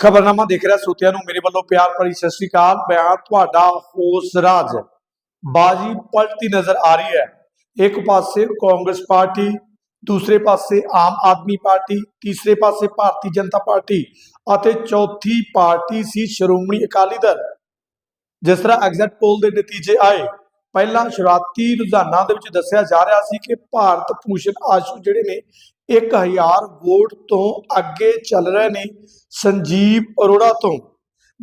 ਖਬਰਨਾਮਾ ਦੇਖ ਰਿਹਾ ਸੋਤਿਆਂ ਨੂੰ, ਮੇਰੇ ਵੱਲੋਂ ਪਿਆਰ ਭਰੀ ਸਤਿ ਸ੍ਰੀ ਅਕਾਲ। ਮੈਂ ਤੁਹਾਡਾ ਹੋਸ ਰਾਜ। ਬਾਜੀ ਪਲਟਦੀ ਨਜ਼ਰ ਆ ਰਹੀ ਹੈ। ਇੱਕ ਪਾਸੇ ਕਾਂਗਰਸ ਪਾਰਟੀ, ਦੂਸਰੇ ਪਾਸੇ ਆਮ ਆਦਮੀ ਪਾਰਟੀ, ਤੀਸਰੇ ਪਾਸੇ ਭਾਰਤੀ ਜਨਤਾ ਪਾਰਟੀ ਅਤੇ ਚੌਥੀ ਪਾਰਟੀ ਸੀ ਸ਼੍ਰੋਮਣੀ ਅਕਾਲੀ ਦਲ। ਜਿਸ ਤਰ੍ਹਾਂ ਐਗਜ਼ਿਟ ਪੋਲ ਦੇ ਨਤੀਜੇ ਆਏ ਪਹਿਲਾਂ ਸ਼ੁਰੂਆਤੀ ਰੁਝਾਨਾਂ ਦੇ ਵਿੱਚ ਦੱਸਿਆ ਜਾ ਰਿਹਾ ਸੀ ਕਿ ਭਾਰਤ ਭੂਸ਼ਣ ਆਸ਼ੂ ਜਿਹੜੇ ਨੇ 1000 ਵੋਟ ਤੋਂ ਅੱਗੇ ਚੱਲ ਰਹੇ ਨੇ ਸੰਜੀਵ ਅਰੋੜਾ ਤੋਂ।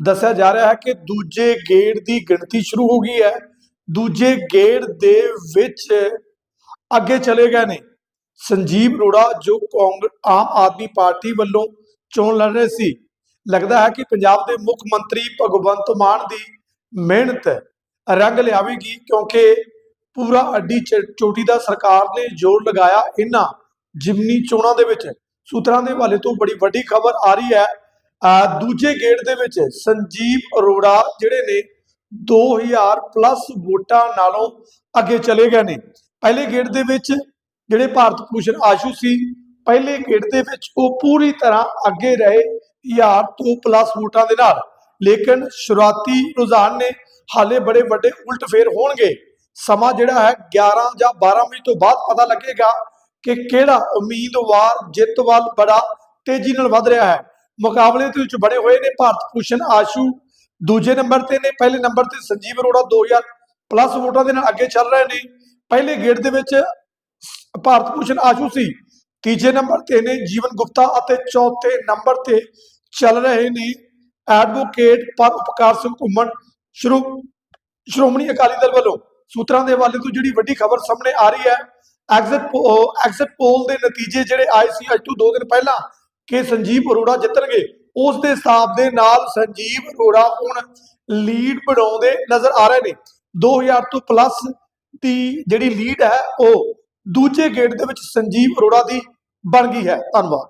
ਦੱਸਿਆ ਜਾ ਰਿਹਾ ਹੈ ਕਿ ਦੂਜੇ ਗੇੜ ਦੀ ਗਿਣਤੀ ਸ਼ੁਰੂ ਹੋ ਗਈ ਹੈ। ਦੂਜੇ ਗੇੜ ਦੇ ਵਿੱਚ ਅੱਗੇ ਚਲੇ ਗਏ ਨੇ ਸੰਜੀਵ ਅਰੋੜਾ, ਜੋ ਕਾਂਗਰਸ, ਆਮ ਆਦਮੀ ਪਾਰਟੀ ਵੱਲੋਂ ਚੋਣ ਲੜ ਰਹੇ ਸੀ। ਲੱਗਦਾ ਹੈ ਕਿ ਪੰਜਾਬ ਦੇ ਮੁੱਖ ਮੰਤਰੀ ਭਗਵੰਤ ਮਾਨ ਦੀ ਮਿਹਨਤ ਰੰਗ ਲਿਆਵੇਗੀ ਕਿਉਂਕਿ ਪੂਰਾ ਅੱਡੀ ਚੋਟੀ ਦਾ ਸਰਕਾਰ ਨੇ ਜ਼ੋਰ ਲਗਾਇਆ ਇਹਨਾਂ ਜਿਮਨੀ ਚੋਣਾਂ ਦੇ ਵਿੱਚ। ਸੂਤਰਾਂ ਦੇ ਹਵਾਲੇ ਤੋਂ ਬੜੀ ਵੱਡੀ ਖਬਰ ਆ ਰਹੀ ਹੈ। ਅਹ ਦੂਜੇ ਗੇੜ ਦੇ ਵਿੱਚ ਸੰਜੀਵ ਅਰੋੜਾ ਜਿਹੜੇ ਨੇ 2000 ਪਲੱਸ ਵੋਟਾਂ ਨਾਲੋਂ ਅੱਗੇ ਚਲੇ ਗਏ ਨੇ। ਪਹਿਲੇ ਗੇੜ ਦੇ ਵਿੱਚ ਜਿਹੜੇ ਭਾਰਤ ਭੂਸ਼ਣ ਆਸ਼ੂ ਸੀ, ਪਹਿਲੇ ਗੇੜ ਦੇ ਵਿੱਚ ਉਹ ਪੂਰੀ ਤਰ੍ਹਾਂ ਅੱਗੇ ਰਹੇ 1000 ਤੋਂ ਪਲੱਸ ਵੋਟਾਂ ਦੇ ਨਾਲ। ਲੇਕਿਨ ਸ਼ੁਰੂਆਤੀ ਰੁਝਾਨ ਨੇ ਹਾਲੇ ਬੜੇ ਵੱਡੇ ਉਲਟ ਫੇਰ ਹੋਣਗੇ। ਸਮਾਂ ਜਿਹੜਾ ਹੈ 11 ਜਾਂ 12 ਵਜੇ ਤੋਂ ਬਾਅਦ ਪਤਾ ਲੱਗੇਗਾ ਕਿ ਕਿਹੜਾ ਉਮੀਦਵਾਰ ਜਿੱਤ ਵੱਲ ਬੜਾ ਤੇਜ਼ੀ ਨਾਲ ਵਧ ਰਿਹਾ ਹੈ। ਮੁਕਾਬਲੇ ਦੇ ਵਿੱਚ ਬੜੇ ਹੋਏ ਨੇ ਭਾਰਤ ਭੂਸ਼ਣ ਆਸ਼ੂ, ਦੂਜੇ ਨੰਬਰ ਤੇ ਨੇ, ਪਹਿਲੇ ਨੰਬਰ ਤੇ ਸੰਜੀਵ ਅਰੋੜਾ 2000 ਪਲੱਸ ਵੋਟਾਂ ਦੇ ਨਾਲ ਅੱਗੇ ਚੱਲ ਰਹੇ ਨੇ। ਪਹਿਲੇ ਗੇੜ ਦੇ ਵਿੱਚ ਭਾਰਤ ਭੂਸ਼ਣ ਆਸ਼ੂ ਸੀ। ਤੀਜੇ ਨੰਬਰ ਤੇ ਨੇ ਜੀਵਨ ਗੁਪਤਾ ਅਤੇ ਚੌਥੇ ਨੰਬਰ ਤੇ ਚੱਲ ਰਹੇ ਨੇ ਐਡਵੋਕੇਟ ਪਰ ਉਪਕਾਰ ਸਿੰਘ ਘੁੰਮਣ। ਸ਼੍ਰੋ ਸ਼੍ਰੋਮਣੀ ਅਕਾਲੀ ਦਲ ਵੱਲੋਂ ਸੂਤਰਾਂ ਦੇ ਹਵਾਲੇ ਤੋਂ ਜਿਹੜੀ ਵੱਡੀ ਖਬਰ ਸਾਹਮਣੇ ਆ ਰਹੀ ਹੈ ਐਗਜ਼ਿਟ ਐਗਜ਼ਿਟ ਪੋਲ ਦੇ ਨਤੀਜੇ ਜਿਹੜੇ ਆਏ ਸੀ ਅੱਜ ਤੋਂ 2 ਦਿਨ ਪਹਿਲਾਂ ਕਿ ਸੰਜੀਵ ਅਰੋੜਾ ਜਿੱਤਣਗੇ, ਉਸ ਦੇ ਹਿਸਾਬ ਦੇ ਨਾਲ ਸੰਜੀਵ ਅਰੋੜਾ ਹੁਣ ਲੀਡ ਬਣਾਉਂਦੇ ਨਜ਼ਰ ਆ ਰਹੇ ਨੇ। 2000 ਤੋਂ ਪਲੱਸ ਦੀ ਜਿਹੜੀ ਲੀਡ ਹੈ, ਉਹ ਦੂਜੇ ਗੇੜ ਦੇ ਵਿੱਚ ਸੰਜੀਵ ਅਰੋੜਾ ਦੀ ਬਣ ਗਈ ਹੈ। ਧੰਨਵਾਦ।